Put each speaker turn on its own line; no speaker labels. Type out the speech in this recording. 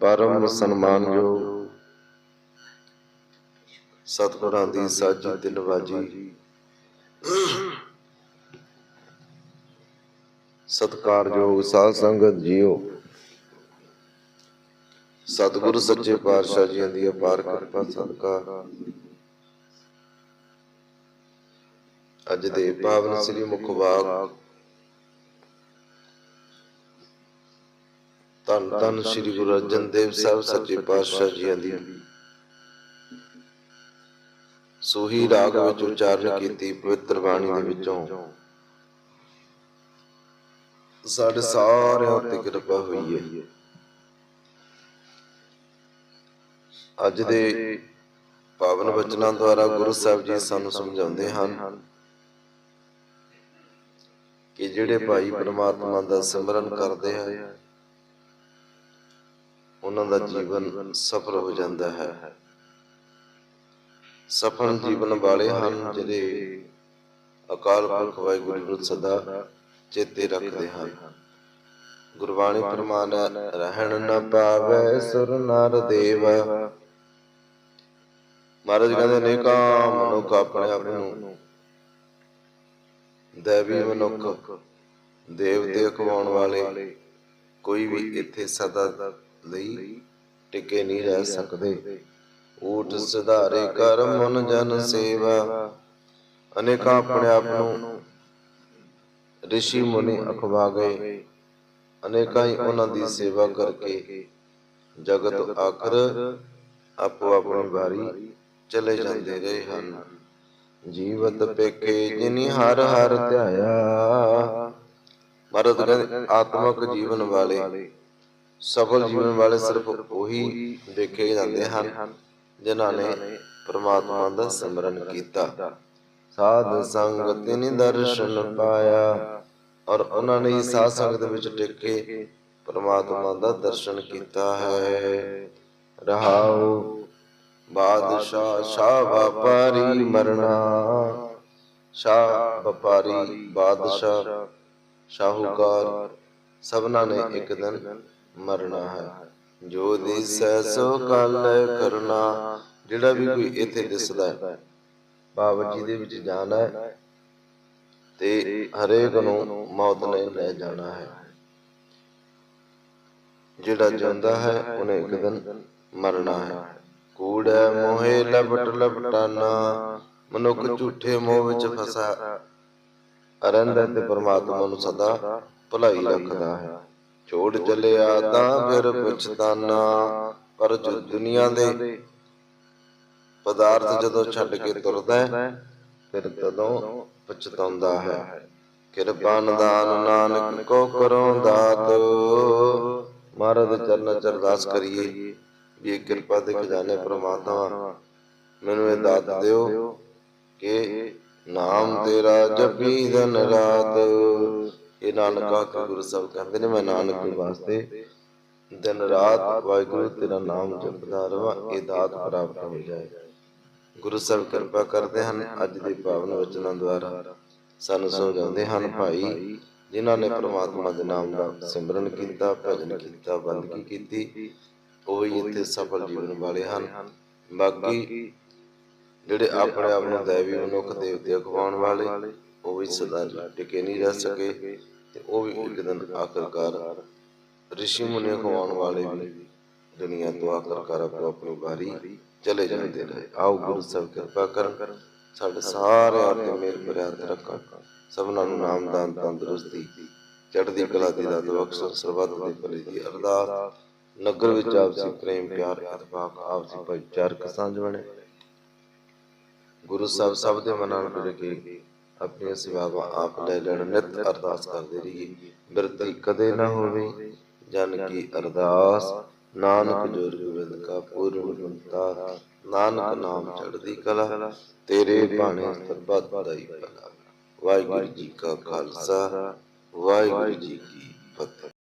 ਪਰਮ ਸਨਮਾਨਯੋਗ ਸਤਿਗੁਰਾਂ ਦੀ ਸਾਜੀ ਦਿਲਵਾਜੀ। ਸਤਿਕਾਰਯੋਗ ਸਾਧ ਸੰਗਤ ਜੀਓ। ਸਤਿਗੁਰੂ ਸੱਚੇ ਪਾਤਸ਼ਾਹ ਜੀਆਂ ਦੀ ਅਪਾਰ ਕਿਰਪਾ ਸਦਕਾ। ਅੱਜ ਦੇ ਪਾਵਨ ਸ੍ਰੀ ਮੁਖਵਾਕ ਧੰਨ ਧੰਨ ਸ੍ਰੀ ਗੁਰੂ ਅਰਜਨ ਦੇਵ ਸਾਹਿਬ ਸੱਚੇ ਪਾਤਸ਼ਾਹ ਜੀਆਂ ਦੀ। ਸੋਹੀ ਰਾਗ ਵਿੱਚ ਉਚਾਰਨ ਕੀਤੀ ਪਵਿੱਤਰ ਬਾਣੀ ਦੇ ਵਿੱਚੋਂ। ਸਾਡੇ ਸਾਰਿਆਂ ਉੱਤੇ ਕਿਰਪਾ ਹੋਈ ਹੈ। ਅੱਜ ਦੇ ਪਾਵਨ ਬਚਨਾਂ ਦੁਆਰਾ ਗੁਰੂ ਸਾਹਿਬ ਜੀ ਸਾਨੂੰ ਸਮਝਾਉਂਦੇ ਹਨ ਕਿ ਜਿਹੜੇ ਭਾਈ ਪ੍ਰਮਾਤਮਾ ਦਾ ਸਿਮਰਨ ਕਰਦੇ ਆ ਉਹਨਾਂ ਦਾ ਜੀਵਨ ਸਫਲ ਹੋ ਜਾਂਦਾ ਹੈ। ਸਫਲ ਜੀਵਨ ਵਾਲੇ ਹਨ ਜਿਹੜੇ ਅਕਾਲ ਪੁਰਖ ਵਾਹਿਗੁਰੂ ਨੂੰ ਸਦਾ ਚੇਤੇ ਰੱਖਦੇ ਹਨ। ਗੁਰਬਾਣੀ ਪ੍ਰਮਾਨ ਰਹਿਣ ਨ ਪਾਵੇ ਸੁਰ ਨਰ ਦੇਵ। ਮਹਾਰਾਜ ਕਹਿੰਦੇ ਨੇ ਕਾ ਮਨੁੱਖ ਆਪਣੇ ਆਪ ਨੂੰ ਦੇਵੀ ਮਨੁੱਖ, ਦੇਵਤੇ ਖਵਾਉਣ ਵਾਲੇ ਕੋਈ ਵੀ ਇੱਥੇ ਸਦਾ ਲਈ ਟਿਕੇ ਨਹੀਂ ਰਹਿ ਸਕਦੇ। ਊਟ ਸੁਧਾਰੇ ਕਰ ਮਨ ਜਨ ਸੇਵਾ। ਅਨੇਕਾਂ ਆਪਣੇ ਆਪ ਨੂੰ ਰਿਸ਼ੀ ਮੁਨੀ ਅਖਵਾ ਗਏ। ਅਨੇਕਾਂ ਹੀ ਉਹਨਾਂ ਦੀ ਸੇਵਾ ਕਰਕੇ ਜਗਤ ਆਖਰ ਆਪੋ ਆਪਣੀ ਵਾਰੀ ਚਲੇ ਜਾਂਦੇ ਰਹੇ ਹਨ। ਜੀਵਤ ਪੇਕੇ ਜਿਨੀ ਹਰ ਹਰ ਧਿਆਇਆ। ਮਰਦ ਕਹਿੰਦੇ, ਆਤਮਿਕ ਜੀਵਨ ਵਾਲੇ ਸਫਲ ਜੀਵਨ ਵਾਲੇ ਸਿਰਫ ਉਹੀ ਦੇਖੇ ਜਾਂਦੇ ਹਨ ਜਿਨ੍ਹਾਂ ਨੇ ਪ੍ਰਮਾਤਮਾ ਦਾ ਸਿਮਰਨ ਕੀਤਾ। ਸਾਧ ਸੰਗਤ ਤਿਨ ਦਰਸ਼ਨ ਪਾਇਆ ਔਰ ਉਹਨਾਂ ਨੇ ਸਾਧ ਸੰਗਤ ਵਿੱਚ ਟਿਕ ਕੇ ਪ੍ਰਮਾਤਮਾ ਦਾ ਦਰਸ਼ਨ ਕੀਤਾ ਹੈ। ਰਹਾਉ ਬਾਦਸ਼ਾਹ ਸ਼ਾਹ ਵਪਾਰੀ ਮਰਨਾ। ਸ਼ਾਹ ਵਪਾਰੀ ਬਾਦਸ਼ਾਹ ਸ਼ਾਹੂਕਾਰ। ਸਭਨਾਂ ਨੇ ਇੱਕ ਦਿਨ ਮਰਨਾ ਹੈ। ਜੋ ਦਿਸੈ ਸੋ ਕਲ ਕਰਨਾ ਜਿਹੜਾ ਵੀ ਕੋਈ ਇੱਥੇ ਦਿਸਦਾ ਹੈ। ਬਾਬਾ ਜੀ ਦੇ ਵਿੱਚ ਜਾਣਾ ਹੈ ਤੇ ਹਰੇਕ ਨੂੰ ਮੌਤ ਨੇ ਲੈ ਜਾਣਾ ਹੈ। ਜਿਹੜਾ ਜਿਉਂਦਾ ਹੈ, ਉਹਨੇ ਇੱਕ ਦਿਨ ਮਰਨਾ ਹੈ। ਕੂੜੈ ਮੋਹੇ ਲਪਟ ਲਪਟਾਨਾ, ਮਨੁੱਖ ਝੂਠੇ ਮੋਹ ਵਿੱਚ ਫਸਾ। ਰਹਿੰਦਾ ਤੇ ਪਰਮਾਤਮਾ ਨੂੰ ਸਦਾ ਭਲਾਈ ਰੱਖਦਾ ਹੈ। ਛੋੜ ਚੱਲਿਆ ਤਾਂ ਫਿਰ ਪਛਤਾਨਾ, ਪਰ ਜੋ ਦੁਨੀਆ ਦੇ ਪਦਾਰਥ ਜਦੋਂ ਛੱਡ ਕੇ ਤੁਰਦਾ ਹੈ, ਫਿਰ ਤਦੋਂ ਪਛਤਾਉਂਦਾ ਹੈ। ਕਿਰਪਾ ਨਿਦਾਨ ਨਾਨਕ ਕੋ ਕਰੋ ਦਾਤ। ਮਹਾਰਾਜ ਦੇ ਚਰਨਾਂ ਕਰੀਏ ਇਹ ਕਿਰਪਾ ਦੇ ਖਜ਼ਾਨੇ ਪ੍ਰਮਾਤਮਾ, ਮੈਨੂੰ ਇਹ ਦਾਤ ਦਿਓ ਕਿ ਨਾਮ ਤੇਰਾ ਜਪੀ ਦਿਨ ਰਾਤ। ਇਹ ਨਾਨਕਾ ਕੇ ਗੁਰੂ ਸਾਹਿਬ ਕਹਿੰਦੇ ਨੇ ਮੈਂ ਨਾਨਕ ਦੇ ਵਾਸਤੇ ਦਿਨ ਰਾਤ ਵਾਹਿਗੁਰੂ ਤੇਰਾ ਨਾਮ ਜਪਦਾ ਰਵਾਂ ਇਹ ਦਾਤ ਪ੍ਰਾਪਤ ਹੋ ਜਾਏ। ਗੁਰੂ ਸਾਹਿਬ ਕਿਰਪਾ ਕਰਦੇ ਹਨ ਅੱਜ ਦੇ ਪਾਵਨ ਵਚਨਾਂ ਦੁਆਰਾ ਸਾਨੂੰ ਸਮਝਾਉਂਦੇ ਹਨ ਭਾਈ ਜਿਨ੍ਹਾਂ ਨੇ ਪ੍ਰਮਾਤਮਾ ਦੇ ਨਾਮ ਦਾ ਸਿਮਰਨ ਕੀਤਾ ਭਜਨ ਕੀਤਾ ਬੰਦਗੀ ਕੀਤੀ ਉਹ ਹੀ ਇੱਥੇ ਸਫਲ ਜੀਵਨ ਵਾਲੇ ਹਨ। ਬਾਕੀ ਜਿਹੜੇ ਆਪਣੇ ਆਪ ਨੂੰ ਦੇਵੀ ਮਨੁੱਖ ਦੇਵਤੇ ਅਖਵਾਉਣ ਵਾਲੇ ਉਹ ਵੀ ਸਦਾ ਟਿਕੇ ਨਹੀਂ ਰਹਿ ਸਕੇ ਤੇ ਉਹ ਵੀ ਇੱਕ ਦਿਨ ਆਖਰਕਾਰ ਰਿਸ਼ੀ ਮੁਨੀ ਅਖਵਾਉਣ ਵਾਲੇ ਵੀ ਦੁਨੀਆ ਤੋਂ ਆਖਰਕਾਰ ਆਪੋ ਆਪਣੀ ਵਾਰੀ ਚਲੇ ਜਾਂਦੇ ਰਹੇ ਆਓ ਗੁਰੂ ਸਾਹਿਬ ਕਿਰਪਾ ਕਰਨ, ਸਾਡੇ ਸਾਰਿਆਂ ਤੇ ਮੇਰ ਭਰਿਆ ਰੱਖਣ। ਸਭਨਾਂ ਨੂੰ ਨਾਮਦਾਨ ਤੰਦਰੁਸਤੀ, ਚੜ੍ਹਦੀ ਕਲਾ ਦੀ ਦਾਤ ਬਖਸ਼ਣ, ਸਰਬੱਤ ਦੇ ਭਲੇ ਦੀ ਅਰਦਾਸ। ਨਗਰ ਵਿੱਚ ਆਪਸੀ ਪ੍ਰੇਮ, ਪਿਆਰ, ਇਤਫਾਕ, ਆਪਸੀ ਭਾਈਚਾਰਕ ਸਾਂਝ ਬਣੇ। ਗੁਰੂ ਸਾਹਿਬ ਸਭ ਦੇ ਮਨਾਂ ਨੂੰ ਜੁੜ ਕੇ ਆਪਣੀਆਂ ਸੇਵਾਵਾਂ ਆਪ ਲੈ ਲੈਣ, ਨਿਤ ਅਰਦਾਸ ਕਰਦੇ ਰਹੀਏ। ਬਿਰਤੀ ਕਦੇ ਨਾ ਹੋਵੇ, ਜਨ ਕੀ ਅਰਦਾਸ। ਨਾਨਕ ਜੋਰ ਗੋਬਿੰਦ ਕਾ ਪੂਰਨ ਗੁਣਤਾ ਨਾਨਕ ਨਾਮ ਚੜ੍ਹਦੀ ਕਲਾ। ਤੇਰੇ ਬਾਣੇ ਸਰਬੱਤ ਦਾਈ ਭਲਾ। ਵਾਹਿਗੁਰੂ ਜੀ ਕਾ ਖਾਲਸਾ। ਵਾਹਿਗੁਰੂ ਜੀ ਕੀ ਫਤਿਹ।